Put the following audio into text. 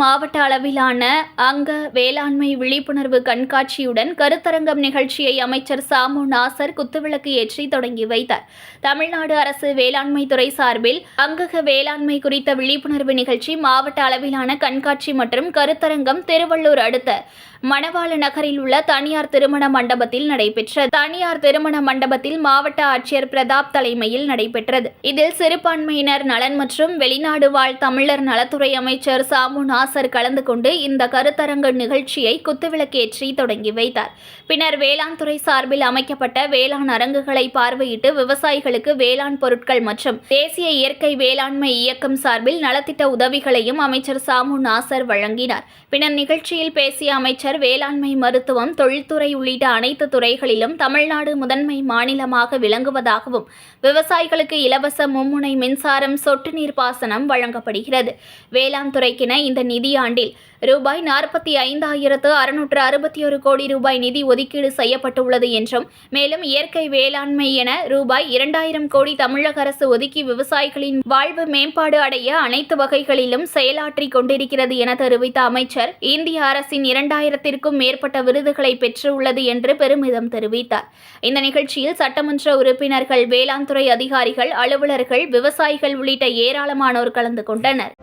மாவட்ட அளவிலான அங்க வேளாண்மை விழிப்புணர்வு கண்காட்சியுடன் கருத்தரங்கம் நிகழ்ச்சியை அமைச்சர் சாமு நாசர் குத்துவிளக்கு ஏற்றி தொடங்கி வைத்தார். தமிழ்நாடு அரசு வேளாண்மை துறை சார்பில் அங்கக வேளாண்மை குறித்த விழிப்புணர்வு நிகழ்ச்சி மாவட்ட அளவிலான கண்காட்சி மற்றும் கருத்தரங்கம் திருவள்ளூர் அடுத்த மணவாள நகரில் உள்ள தனியார் திருமண மண்டபத்தில் நடைபெற்றது. தனியார் திருமண மண்டபத்தில் மாவட்ட ஆட்சியர் பிரதாப் தலைமையில் நடைபெற்றது. இதில் சிறுபான்மையினர் நலன் மற்றும் வெளிநாடு வாழ் தமிழர் நலத்துறை அமைச்சர் சாமு நாசர் கலந்து கொண்டு இந்த கருத்தரங்கு நிகழ்ச்சியை குத்துவிளக்கேற்றி தொடங்கி வைத்தார். பின்னர் வேளாண் துறை சார்பில் அமைக்கப்பட்ட வேளாண் அரங்குகளை பார்வையிட்டு விவசாயிகளுக்கு வேளாண் பொருட்கள் மற்றும் தேசிய இயற்கை வேளாண்மை இயக்கம் சார்பில் நலத்திட்ட உதவிகளையும் அமைச்சர் சாமு நாசர் வழங்கினார். பின்னர் நிகழ்ச்சியில் பேசிய அமைச்சர் வேளாண்மை மருத்துவம் தொழில்துறை உள்ளிட்ட அனைத்து துறைகளிலும் தமிழ்நாடு முதன்மை மாநிலமாக விளங்குவதாகவும் விவசாயிகளுக்கு இலவச மும்முனை மின்சாரம் சொட்டு நீர் பாசனம் வழங்கப்படுகிறது. வேளாண் துறைக்கென இந்த நிதியாண்டில் ரூபாய் நாற்பத்தி ஐந்தாயிரத்து அறுநூற்று அறுபத்தி ஒரு கோடி ரூபாய் நிதி ஒதுக்கீடு செய்யப்பட்டுள்ளது என்றும் மேலும் இயற்கை வேளாண்மை என ரூபாய் இரண்டாயிரம் கோடி தமிழக அரசு ஒதுக்கி விவசாயிகளின் வாழ்வு மேம்பாடு அடைய அனைத்து வகைகளிலும் செயலாற்றி கொண்டிருக்கிறது என தெரிவித்த அமைச்சர் இந்திய அரசின் இரண்டாயிரத்திற்கும் மேற்பட்ட விருதுகளை பெற்றுள்ளது என்று பெருமிதம் தெரிவித்தார். இந்த நிகழ்ச்சியில் சட்டமன்ற உறுப்பினர்கள் வேளாண் துறை அதிகாரிகள் அலுவலர்கள் விவசாயிகள் உள்ளிட்ட ஏராளமானோர் கலந்து கொண்டனர்.